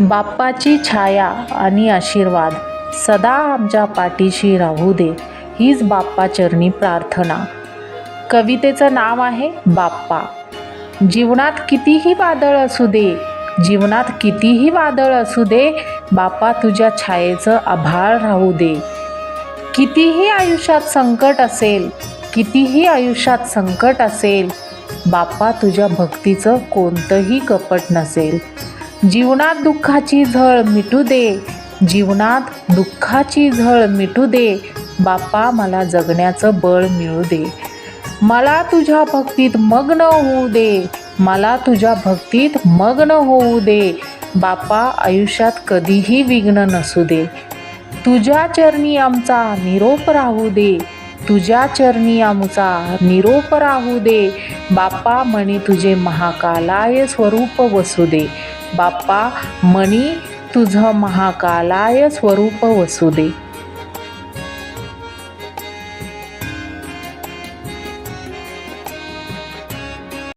बाप्पाची छाया आणि आशीर्वाद. सदा आमच्या पाठीशी राहू दे हीच बाप्पाचरणी प्रार्थना. कवितेचं नाव आहे बाप्पा. जीवनात कितीही वादळ असू दे जीवनात कितीही वादळ असू दे बाप्पा तुझ्या छायेचं आभाळ राहू दे. कितीही आयुष्यात संकट असेल कितीही आयुष्यात संकट असेल बाप्पा तुझ्या भक्तीचं कोणतंही कपट नसेल. जीवनात दुःखाची झळ मिटू दे. जीवनात दुःखाची झळ मिटू दे. बाप्पा मला जगण्याचं बळ मिळू दे. मला तुझ्या भक्तीत मग्न होऊ दे. मला तुझ्या भक्तीत मग्न होऊ दे. बाप्पा आयुष्यात कधीही विघ्न नसू दे. तुझ्या चरणी आमचा निरोप राहू दे. तुझ्या चरणी आमचा निरोप राहू दे. बाप्पा म्हणे तुझे महाकालाय स्वरूप वसू दे. बाप्पा मणी तुझं महाकालाय स्वरूप वसू दे